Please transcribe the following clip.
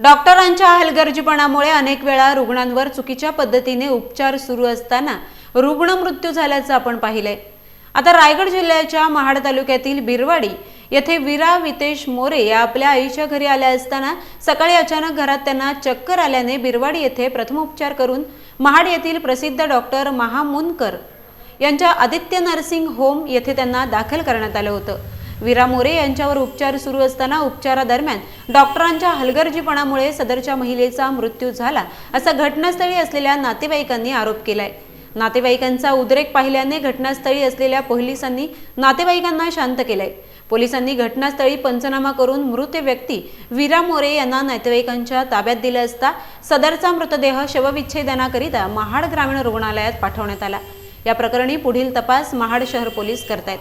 डॉक्टरांच्या हलगर्जीपणामुळे अनेक वेळा रुग्णांवर चुकीच्या पद्धतीने उपचार सुरू असताना रुग्ण मृत्यू झाल्याचं आपण पाहिलंय. आता रायगड जिल्ह्याच्या महाड तालुक्यातील बिरवाडी येथे वीरा वितेश मोरे या आपल्या आईच्या घरी आल्या असताना सकाळी अचानक घरात त्यांना चक्कर आल्याने बिरवाडी येथे प्रथमोपचार करून महाड येथील प्रसिद्ध डॉक्टर महामुनकर यांच्या आदित्य नर्सिंग होम येथे त्यांना दाखल करण्यात आलं होतं. वीरा मोरे यांच्यावर उपचार सुरू असताना उपचारादरम्यान डॉक्टरांच्या हलगर्जीपणामुळे सदरच्या महिलेचा मृत्यू झाला असा घटनास्थळी असलेल्या नातेवाईकांनी आरोप केलाय. नातेवाईकांचा उद्रेक पाहिल्याने घटनास्थळी असलेल्या पोलिसांनी नातेवाईकांना शांत केलंय. पोलिसांनी घटनास्थळी पंचनामा करून मृत व्यक्ती वीरा मोरे यांना नातेवाईकांच्या ताब्यात दिले असता सदरचा मृतदेह शवविच्छेदनाकरिता महाड ग्रामीण रुग्णालयात पाठवण्यात आला. या प्रकरणी पुढील तपास महाड शहर पोलीस करतायत.